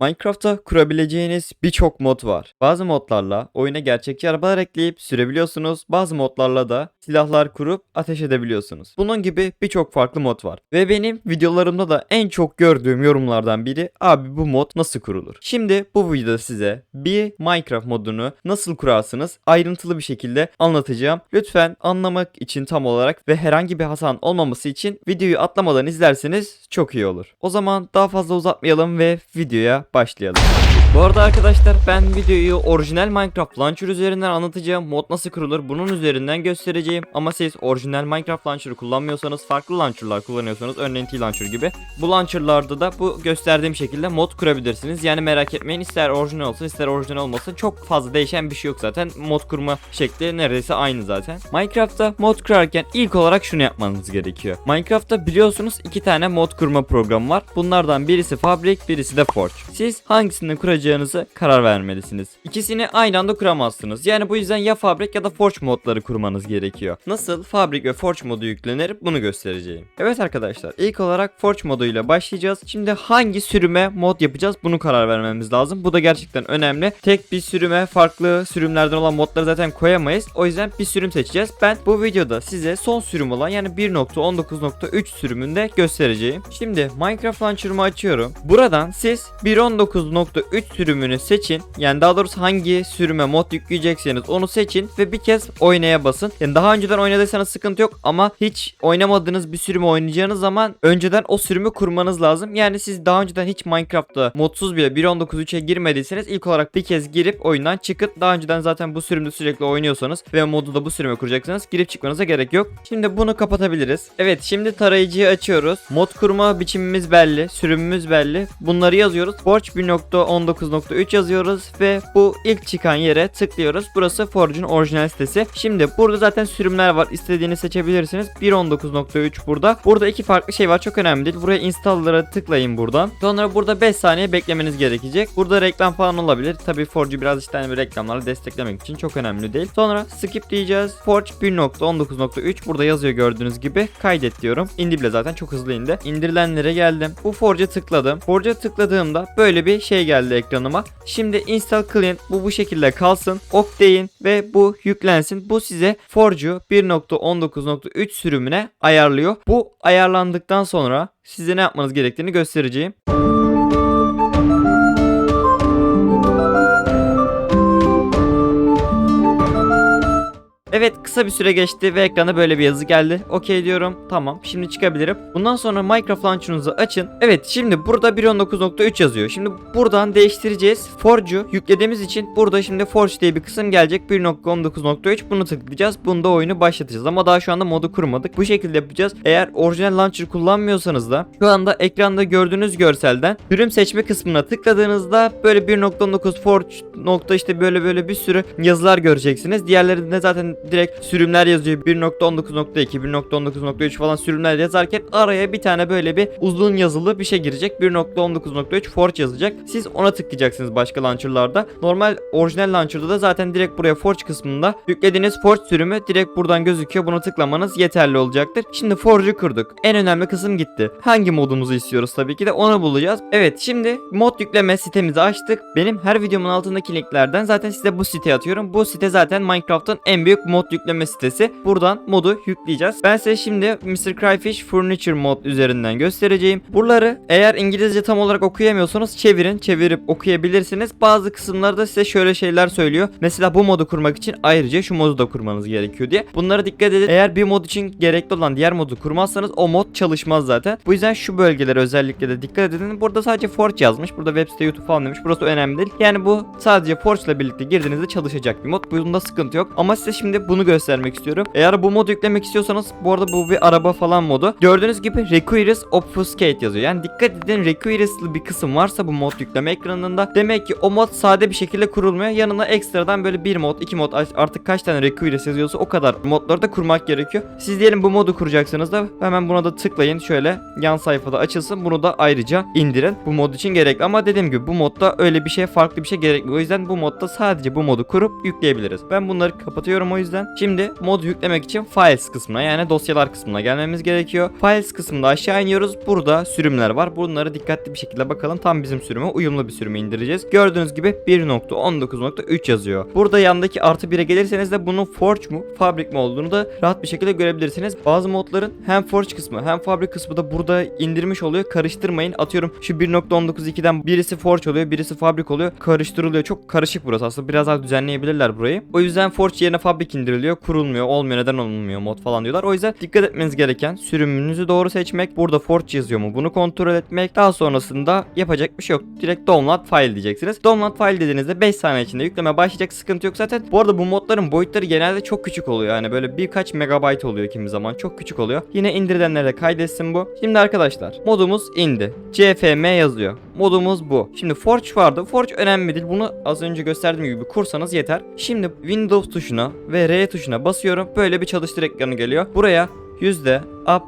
Minecraft'ta kurabileceğiniz birçok mod var. Bazı modlarla oyuna gerçekçi arabalar ekleyip sürebiliyorsunuz. Bazı modlarla da silahlar kurup ateş edebiliyorsunuz. Bunun gibi birçok farklı mod var. Ve benim videolarımda da en çok gördüğüm yorumlardan biri abi bu mod nasıl kurulur? Şimdi bu videoda size bir Minecraft modunu nasıl kurarsınız ayrıntılı bir şekilde anlatacağım. Lütfen anlamak için tam olarak ve herhangi bir hasan olmaması için videoyu atlamadan izlerseniz çok iyi olur. O zaman daha fazla uzatmayalım ve videoya başlayalım. Bu arada arkadaşlar ben videoyu orijinal Minecraft Launcher üzerinden anlatacağım. Mod nasıl kurulur bunun üzerinden göstereceğim. Ama siz orijinal Minecraft Launcher'ı kullanmıyorsanız farklı launcher'lar kullanıyorsanız örneğin T-Launcher gibi. Bu launcher'larda da bu gösterdiğim şekilde mod kurabilirsiniz. Yani merak etmeyin ister orijinal olsun ister orijinal olmasın çok fazla değişen bir şey yok zaten. Mod kurma şekli neredeyse aynı zaten. Minecraft'ta mod kurarken ilk olarak şunu yapmanız gerekiyor. Minecraft'ta biliyorsunuz iki tane mod kurma programı var. Bunlardan birisi Fabric birisi de Forge. Siz hangisini kuracağınızı karar vermelisiniz. İkisini aynı anda kuramazsınız. Yani bu yüzden ya Fabric ya da Forge modları kurmanız gerekiyor. Nasıl Fabric ve Forge modu yüklenir bunu göstereceğim. Evet arkadaşlar ilk olarak Forge moduyla başlayacağız. Şimdi hangi sürüme mod yapacağız bunu karar vermemiz lazım. Bu da gerçekten önemli. Tek bir sürüme farklı sürümlerden olan modları zaten koyamayız. O yüzden bir sürüm seçeceğiz. Ben bu videoda size son sürüm olan yani 1.19.3 sürümünde göstereceğim. Şimdi Minecraft Launcher'ımı açıyorum. Buradan siz 1.19.3 sürümünü seçin. Yani daha doğrusu hangi sürüme mod yükleyecekseniz onu seçin ve bir kez oynaya basın. Yani daha önceden oynadıysanız sıkıntı yok ama hiç oynamadığınız bir sürümü oynayacağınız zaman önceden o sürümü kurmanız lazım. Yani siz daha önceden hiç Minecraft'ta modsuz bile 1.19.3'e girmediyseniz ilk olarak bir kez girip oyundan çıkıp daha önceden zaten bu sürümde sürekli oynuyorsanız ve modu da bu sürüme kuracaksınız girip çıkmanıza gerek yok. Şimdi bunu kapatabiliriz. Evet şimdi tarayıcıyı açıyoruz. Mod kurma biçimimiz belli, sürümümüz belli. Bunları yazıyoruz. Forge 1.19.3 yazıyoruz ve bu ilk çıkan yere tıklıyoruz. Burası Forge'un orijinal sitesi. Şimdi burada zaten sürümler var. İstediğini seçebilirsiniz. 1.19.3 burada. Burada iki farklı şey var. Çok önemli değil. Buraya install'lara tıklayın buradan. Sonra burada 5 saniye beklemeniz gerekecek. Burada reklam falan olabilir. Tabii Forge'u biraz işte hani reklamlarla desteklemek için çok önemli değil. Sonra skip diyeceğiz. Forge 1.19.3 burada yazıyor gördüğünüz gibi. Kaydet diyorum. İndi bile zaten çok hızlı indi. İndirilenlere geldim. Bu Forge'a tıkladım. Forge'a tıkladığımda böyle bir şey geldi ekranıma. Şimdi install clean bu bu şekilde kalsın. Ok deyin ve bu yüklensin. Bu size Forge'u 1.19.3 sürümüne ayarlıyor. Bu ayarlandıktan sonra size ne yapmanız gerektiğini göstereceğim. Evet kısa bir süre geçti ve ekrana böyle bir yazı geldi. Okey diyorum. Tamam şimdi çıkabilirim. Bundan sonra Minecraft Launcher'ınızı açın. Evet şimdi burada 1.19.3 yazıyor. Şimdi buradan değiştireceğiz. Forge'u yüklediğimiz için burada şimdi Forge diye bir kısım gelecek. 1.19.3 bunu tıklayacağız. Bunda oyunu başlatacağız. Ama daha şu anda modu kurmadık. Bu şekilde yapacağız. Eğer orijinal Launcher kullanmıyorsanız da şu anda ekranda gördüğünüz görselden sürüm seçme kısmına tıkladığınızda böyle 1.19 Forge nokta işte böyle böyle bir sürü yazılar göreceksiniz. Diğerlerinde zaten direkt sürümler yazıyor. 1.19.2, 1.19.3 falan sürümler yazarken araya bir tane böyle bir uzun yazılı bir şey girecek. 1.19.3 Forge yazacak. Siz ona tıklayacaksınız başka launcherlarda. Normal orijinal launcher'da da zaten direkt buraya Forge kısmında yüklediğiniz Forge sürümü direkt buradan gözüküyor. Bunu tıklamanız yeterli olacaktır. Şimdi Forge'u kurduk. En önemli kısım gitti. Hangi modumuzu istiyoruz tabii ki de onu bulacağız. Evet şimdi mod yükleme sitemizi açtık. Benim her videomun altındaki linklerden zaten size bu siteye atıyorum. Bu site zaten Minecraft'ın en büyük mod yükleme sitesi. Buradan modu yükleyeceğiz. Ben size şimdi Mr. Cryfish Furniture mod üzerinden göstereceğim. Buraları eğer İngilizce tam olarak okuyamıyorsanız çevirin. Çevirip okuyabilirsiniz. Bazı kısımlarda size şöyle şeyler söylüyor. Mesela bu modu kurmak için ayrıca şu modu da kurmanız gerekiyor diye. Bunlara dikkat edin. Eğer bir mod için gerekli olan diğer modu kurmazsanız o mod çalışmaz zaten. Bu yüzden şu bölgelere özellikle de dikkat edin. Burada sadece Forge yazmış. Burada web site YouTube falan demiş. Burası önemli değil. Yani bu sadece Forge ile birlikte girdiğinizde çalışacak bir mod. Bunda sıkıntı yok. Ama size şimdi bunu göstermek istiyorum. Eğer bu modu yüklemek istiyorsanız bu arada bu bir araba falan modu. Gördüğünüz gibi Requires Obfuscate yazıyor. Yani dikkat edin Requires'lı bir kısım varsa bu mod yükleme ekranında demek ki o mod sade bir şekilde kurulmuyor. Yanına ekstradan böyle bir mod, iki mod artık kaç tane Requires yazıyorsa o kadar modları da kurmak gerekiyor. Siz diyelim bu modu kuracaksınız da hemen buna da tıklayın. Şöyle yan sayfada açılsın. Bunu da ayrıca indirin. Bu mod için gerekli ama dediğim gibi bu modda öyle bir şey farklı bir şey gerekli. O yüzden bu modda sadece bu modu kurup yükleyebiliriz. Ben bunları kapatıyorum o yüzden. Yüzden. Şimdi modu yüklemek için Files kısmına yani dosyalar kısmına gelmemiz gerekiyor. Files kısmında aşağı iniyoruz. Burada sürümler var. Bunları dikkatli bir şekilde bakalım. Tam bizim sürüme uyumlu bir sürümü indireceğiz. Gördüğünüz gibi 1.19.3 yazıyor. Burada yandaki artı 1'e gelirseniz de bunun Forge mu, Fabric mi olduğunu da rahat bir şekilde görebilirsiniz. Bazı modların hem Forge kısmı hem Fabric kısmı da burada indirmiş oluyor. Karıştırmayın. Atıyorum şu 1.19.2'den birisi Forge oluyor, birisi Fabric oluyor. Karıştırılıyor. Çok karışık burası aslında. Biraz daha düzenleyebilirler burayı. O yüzden Forge yerine Fabric indiriliyor. Kurulmuyor. Olmuyor. Neden olmuyor mod falan diyorlar. O yüzden dikkat etmeniz gereken sürümünüzü doğru seçmek. Burada Forge yazıyor mu? Bunu kontrol etmek. Daha sonrasında yapacak bir şey yok. Direkt download file diyeceksiniz. Download file dediğinizde 5 saniye içinde yükleme başlayacak. Sıkıntı yok zaten. Bu arada bu modların boyutları genelde çok küçük oluyor. Yani böyle birkaç megabayt oluyor kimi zaman. Çok küçük oluyor. Yine indirilenlere de kaydetsin bu. Şimdi arkadaşlar modumuz indi. CFM yazıyor. Modumuz bu. Şimdi Forge vardı. Forge önemli değil. Bunu az önce gösterdiğim gibi kursanız yeter. Şimdi Windows tuşuna ve R tuşuna basıyorum. Böyle bir çalıştır ekranı geliyor. Buraya yüzde up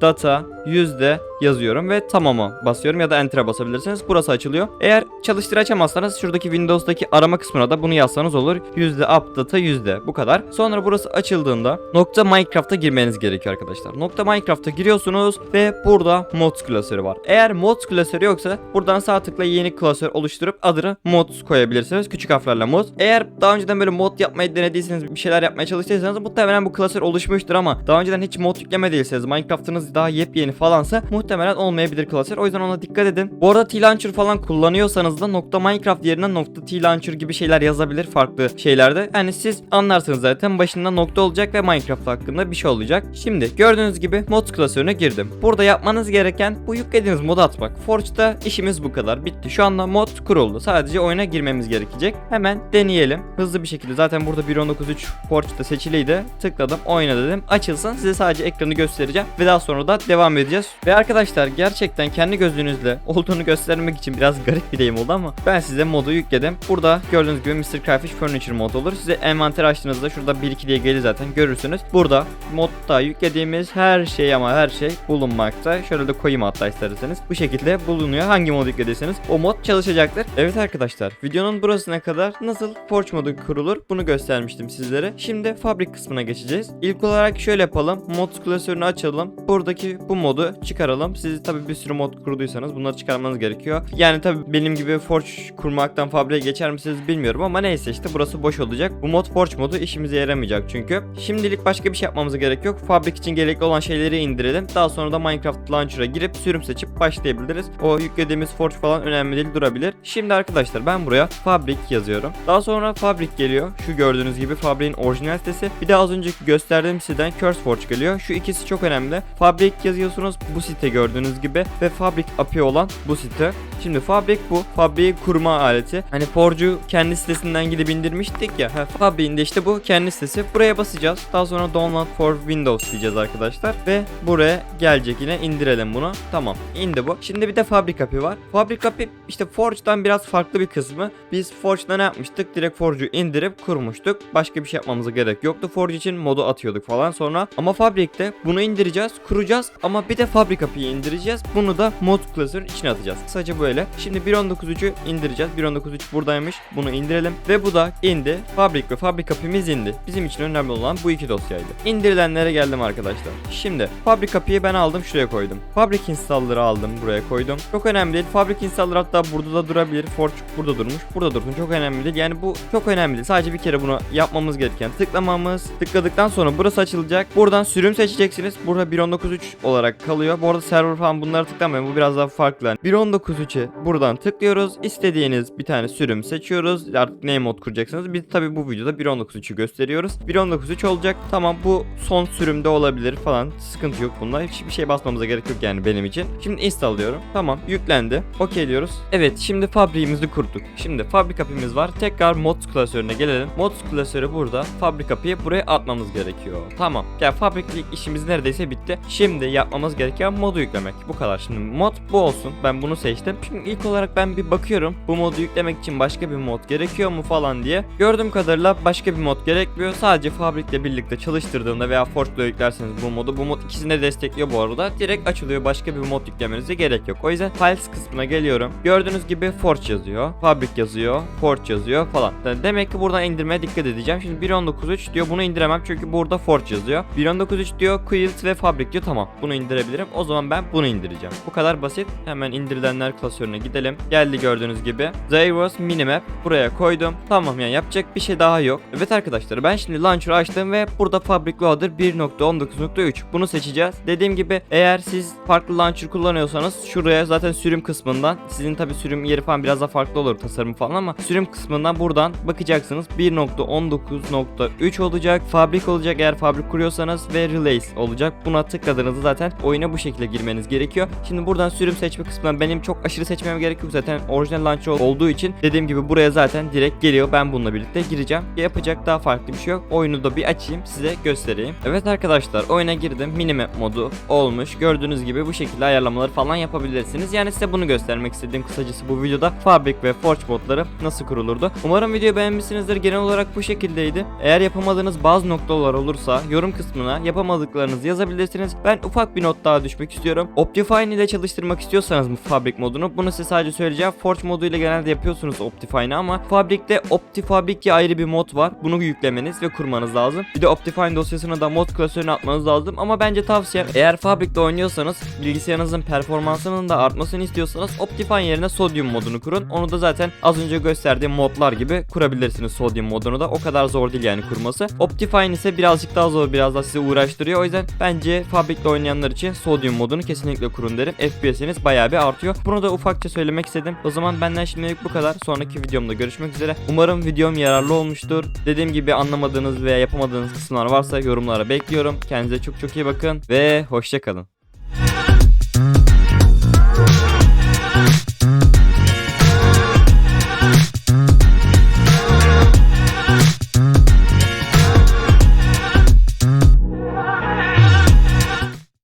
data yüzde yazıyorum ve tamama basıyorum ya da enter'a basabilirsiniz. Burası açılıyor. Eğer çalıştır açamazsanız şuradaki Windows'daki arama kısmına da bunu yazsanız olur. Yüzde up data yüzde bu kadar. Sonra burası açıldığında nokta Minecraft'a girmeniz gerekiyor arkadaşlar. Nokta Minecraft'a giriyorsunuz ve burada mods klasörü var. Eğer mods klasörü yoksa buradan sağ tıkla yeni klasör oluşturup adını mods koyabilirsiniz. Küçük harflerle mods. Eğer daha önceden böyle mod yapmayı denediyseniz bir şeyler yapmaya çalıştıysanız muhtemelen bu klasör oluşmuştur ama daha önceden hiç mod yüklemediyseniz Minecraft'ınız daha yepyeni falansa muhtemelen olmayabilir klasör. O yüzden ona dikkat edin. Bu arada T-Launcher falan kullanıyorsanız da nokta Minecraft yerine nokta T-Launcher gibi şeyler yazabilir farklı şeylerde. Yani siz anlarsınız zaten başında nokta olacak ve Minecraft hakkında bir şey olacak. Şimdi gördüğünüz gibi mod klasörüne girdim. Burada yapmanız gereken bu yüklediğiniz modu atmak. Forge'da işimiz bu kadar. Bitti. Şu anda mod kuruldu. Sadece oyuna girmemiz gerekecek. Hemen deneyelim. Hızlı bir şekilde. Zaten burada 1.19.3 Forge'da seçiliydi. Tıkladım. Oyna dedim. Açılsın. Size sadece ekranı göstereceğim. Ve daha sonra da devam edeceğiz. Ve arkadaşlar gerçekten kendi gözünüzle olduğunu göstermek için biraz garip bir deyim oldu ama ben size modu yükledim. Burada gördüğünüz gibi Mr. Cryfish Furniture mod olur. Size envanter açtığınızda şurada 1-2 diye gelir zaten görürsünüz. Burada modda yüklediğimiz her şey ama her şey bulunmakta. Şöyle de koyayım hatta isterseniz. Bu şekilde bulunuyor. Hangi modu yüklediyseniz o mod çalışacaktır. Evet arkadaşlar videonun burasına kadar nasıl Forge modu kurulur bunu göstermiştim sizlere. Şimdi fabrik kısmına geçeceğiz. İlk olarak şöyle yapalım. Mod klasörünü açalım. Buradaki bu modu çıkaralım. Siz tabi bir sürü mod kurduysanız bunları çıkarmanız gerekiyor. Yani tabi benim gibi Forge kurmaktan fabriğe geçer misiniz bilmiyorum ama neyse işte burası boş olacak. Bu mod Forge modu işimize yaramayacak çünkü. Şimdilik başka bir şey yapmamıza gerek yok. Fabrik için gerekli olan şeyleri indirelim. Daha sonra da Minecraft Launcher'a girip sürüm seçip başlayabiliriz. O yüklediğimiz Forge falan önemli değil durabilir. Şimdi arkadaşlar ben buraya fabrik yazıyorum. Daha sonra fabrik geliyor. Şu gördüğünüz gibi fabriğin orijinal sitesi. Bir de az önceki gösterdiğim siteden CurseForge geliyor. Şu ikisi çok önemli. Fabrik yazıyorsunuz bu site gördüğünüz gibi ve fabrik API olan bu site. Şimdi fabrik bu. Fabriği kurma aleti. Hani Forge'u kendi sitesinden gidip indirmiştik ya. Ha, de işte bu kendi sitesi. Buraya basacağız. Daha sonra download for Windows diyeceğiz arkadaşlar. Ve buraya gelecek yine indirelim bunu. Tamam indi bu. Şimdi bir de fabrik API var. Fabrik API işte Forge'dan biraz farklı bir kısmı. Biz Forge'da ne yapmıştık? Direkt Forge'u indirip kurmuştuk. Başka bir şey yapmamıza gerek yoktu. Forge için modu atıyorduk falan sonra. Ama fabrikte bunu indireceğiz, kuracağız ama bir de fabrik API'yi indireceğiz. Bunu da mod klasörün içine atacağız. Sadece böyle. Şimdi 1.19.3'ü indireceğiz. 1.19.3 buradaymış. Bunu indirelim. Ve bu da indi. Fabrik ve fabrik API'miz indi. Bizim için önemli olan bu iki dosyaydı. İndirilenlere geldim arkadaşlar. Şimdi fabrik API'yi ben aldım şuraya koydum. Fabrik installer'ı aldım buraya koydum. Çok önemli değil. Fabrik installer hatta burada da durabilir. Forge burada durmuş. Burada dursun. Çok önemli değil. Yani bu çok önemli değil. Sadece bir kere bunu yapmamız gereken tıklamamız. Tıkladıktan sonra burası açılacak. Buradan sürüm seçeceksiniz. Burada 1.19.3 olarak kalıyor. Bu arada server falan bunlara tıklamayın. Bu biraz daha farklı. Yani 1.19.3'e buradan tıklıyoruz. İstediğiniz bir tane sürüm seçiyoruz. Artık ne mod kuracaksınız. Biz tabi bu videoda 1.19.3'ü gösteriyoruz. 1.19.3 olacak. Tamam bu son sürümde olabilir falan. Sıkıntı yok bunda. Hiçbir şey basmamıza gerek yok yani benim için. Şimdi install diyorum. Tamam yüklendi. Okey diyoruz. Evet şimdi fabriğimizi kurduk. Şimdi fabrik API'miz var. Tekrar mods klasörüne gelelim. Mods klasörü burada. Fabrik API'yi buraya atmamız gerekiyor. Tamam. Yani fabriklik işimiz neredeyse bitti. Şimdi yapmamız gereken modu yüklemek. Bu kadar. Şimdi mod bu olsun. Ben bunu seçtim. Şimdi ilk olarak ben bir bakıyorum. Bu modu yüklemek için başka bir mod gerekiyor mu falan diye. Gördüğüm kadarıyla başka bir mod gerekmiyor. Sadece fabrikle birlikte çalıştırdığında veya Forge'la yüklerseniz bu modu. Bu mod ikisini de destekliyor bu arada. Direkt açılıyor. Başka bir mod yüklemenize gerek yok. O yüzden Files kısmına geliyorum. Gördüğünüz gibi Forge yazıyor. Fabrik yazıyor. Forge yazıyor falan. Yani Demek ki buradan indirmeye dikkat edeceğim. Şimdi 1.19.3 diyor. Bunu indiremem çünkü burada Forge yazıyor. 1.19.3 diyor. Quilt ve Fabrik diyor. Tamam. Bunu indirebilirim. O zaman ben bunu indireceğim. Bu kadar basit. Hemen indirilenler klasörüne gidelim. Geldi gördüğünüz gibi. Was minimap. Buraya koydum. Tamam yani yapacak bir şey daha yok. Evet arkadaşlar ben şimdi launcher'ı açtım ve burada Fabric Loader 1.19.3 bunu seçeceğiz. Dediğim gibi eğer siz farklı launcher kullanıyorsanız şuraya zaten sürüm kısmından sizin tabi sürüm yeri falan biraz daha farklı olur tasarım falan ama sürüm kısmından buradan bakacaksınız 1.19.3 olacak. Fabrik olacak eğer fabrik kuruyorsanız ve Relays olacak. Buna tıkladığınızda zaten oyuna bu şekilde girmeniz gerekiyor. Şimdi buradan sürüm seçme kısmından benim çok aşırı seçmem gerek yok zaten orijinal launcher olduğu için dediğim gibi buraya zaten direkt geliyor. Ben bununla birlikte gireceğim. Yapacak daha farklı bir şey yok. Oyunu da bir açayım size göstereyim. Evet arkadaşlar oyuna girdim. Minimap modu olmuş. Gördüğünüz gibi bu şekilde ayarlamaları falan yapabilirsiniz. Yani size bunu göstermek istediğim kısacası bu videoda Fabric ve Forge modları nasıl kurulurdu. Umarım videoyu beğenmişsinizdir. Genel olarak bu şekildeydi. Eğer yapamadığınız bazı noktalar olursa yorum kısmına yapamadıklarınızı yazabilirsiniz. Ben ufak bir not daha düşmek istiyorum. Optifine ile çalıştırmak istiyorsanız bu Fabric modunu bunu size sadece söyleyeceğim. Forge moduyla genelde yapıyorsunuz Optifine'ı ama Fabric'te Optifabric diye ayrı bir mod var. Bunu yüklemeniz ve kurmanız lazım. Bir de Optifine dosyasına da mod klasörüne atmanız lazım ama bence tavsiyem eğer Fabric'te oynuyorsanız bilgisayarınızın performansının da artmasını istiyorsanız Optifine yerine Sodium modunu kurun. Onu da zaten az önce gösterdiğim modlar gibi kurabilirsiniz Sodium modunu da. O kadar zor değil yani kurması. Optifine ise birazcık daha zor, biraz daha sizi uğraştırıyor. O yüzden bence Fabric'te oynayanlar için Sodium modunu kesinlikle kurun derim. FPS'iniz bayağı bir artıyor. Bunu da ufakça söylemek istedim. O zaman benden şimdilik bu kadar. Sonraki videomda görüşmek üzere. Umarım videom yararlı olmuştur. Dediğim gibi anlamadığınız veya yapamadığınız kısımlar varsa yorumlara bekliyorum. Kendinize çok çok iyi bakın ve hoşçakalın.